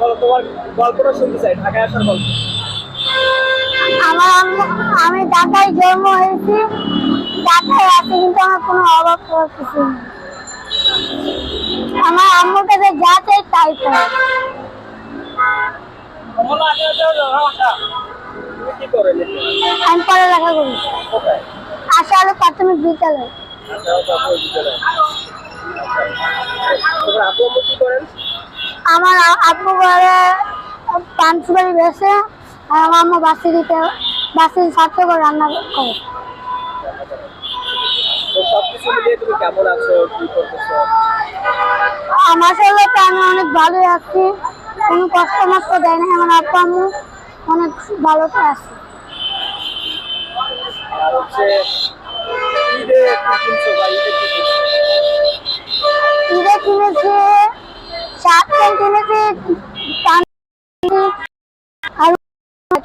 বলো তোমার গল্পটা শুনতে চাই ঢাকায় আসার গল্প। আমার আমি ঢাকায় জন্ম হয়েছি। ঢাকায় আছে কিন্তু আমার কোনো অভাব কিছু নেই। আমার আম্মুর কাছে যা চাই তাই পাই আচ্ছা করে লিখবে আমি পড়ালেখা করি। আশা প্রাথমিক বিদ্যালয়। আচ্ছা আপু আম্মু কি করেন? আমার আব্বু ঘরে পাঞ্চবাড়ি বেসে আর আমার আম্মা বাসি দিতে বাসি ছাত্র করে। রান্না করে আমার সাথে আমি অনেক ভালোই আছি। কোনো কষ্ট মষ্ট দেয় না আমার আব্বু আম্মু অনেক ভালোতে আছে।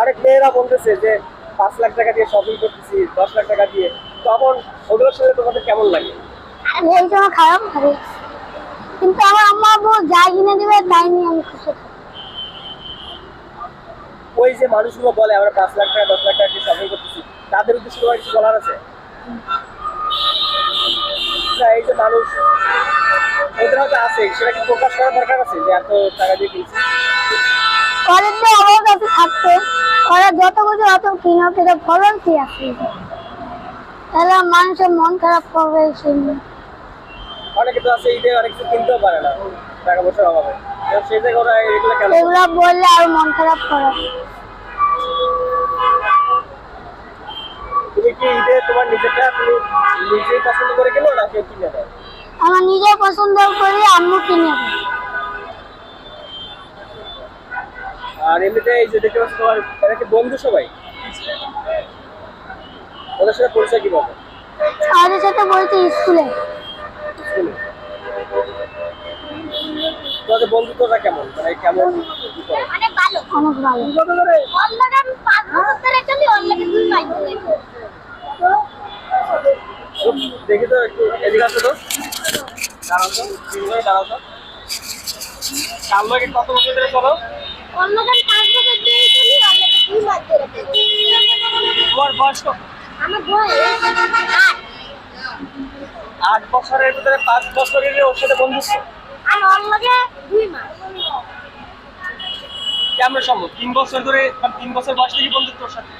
অনেক মেয়েরা বলতেছে যে পাঁচ লাখ টাকা দিয়ে শপিং করতেছি দশ লাখ টাকা দিয়ে। তখন ওগুলোর সাথে তোমাদের কেমন লাগে? আর এই সময় খারাপ লাগে। কিন্তু আমার আম্মা আব্বু যা কিনে দিবে তাই নিয়ে আমি খুশি ওই যে মানুষগুলো বলে আমরা পাঁচ লাখ টাকা দশ লাখ টাকা দিয়ে শপিং করতেছি তাদের উদ্দেশ্যে তোমার কিছু বলার আছে? এই যে মানুষ ওদের হয়তো আছে সেটা কি প্রকাশ করার দরকার আছে যে এত টাকা দিয়ে কিনছি? তো আমার কাছে থাকতো। ওরা যত কিছু অত কিনো কিন্তু ফলন কি আছে তাহলে মানুষের মন খারাপ করবে নিয়ে। অনেকে তো আছে ঈদে অনেক কিছু কিনতেও পারে না। টাকা পয়সার অভাবে। সেই জায়গায় ওরা এগুলো কেন এগুলো বললে আর মন খারাপ করে তুমি কি ঈদে তোমার নিজেরটা তুমি নিজেই পছন্দ করে কিনো না কেউ কিনে দেয় আমার নিজে পছন্দ করি আম্মু কিনে দেয় আর এমনিতে এই যে দেখতে পাচ্ছ তোমার এরা কি বন্ধু সবাই? ওদের সাথে পরিচয় কীভাবে? আমাদের সাথে বলছি স্কুলে। স্কুলে? তোমাদের বন্ধুত্বটা কেমন? মানে কেমন? অনেক ভালো। অনেক ভালো। আমি পাঁচ বছর ধরে চলি অন্যকে দুই মাস ধরে দেখি তো একটু এদিকে আসো তো। দাঁড়াও তো দাঁড়াও তো। কাল কত বছর ধরে চলো অন্যকে পাঁচ বছর ধরে চলি অন্যকে দুই মাস ধরে তোমার বয়স আমার বয়স আট। আট বছরের ভিতরে পাঁচ বছরের ওর সাথে বন্ধুত্ব? আর অন্যকে দুই মাস। কেমন সম্ভব? তিন বছর ধরে মানে তিন বছর বয়স থেকে বন্ধুত্ব ওর সাথে?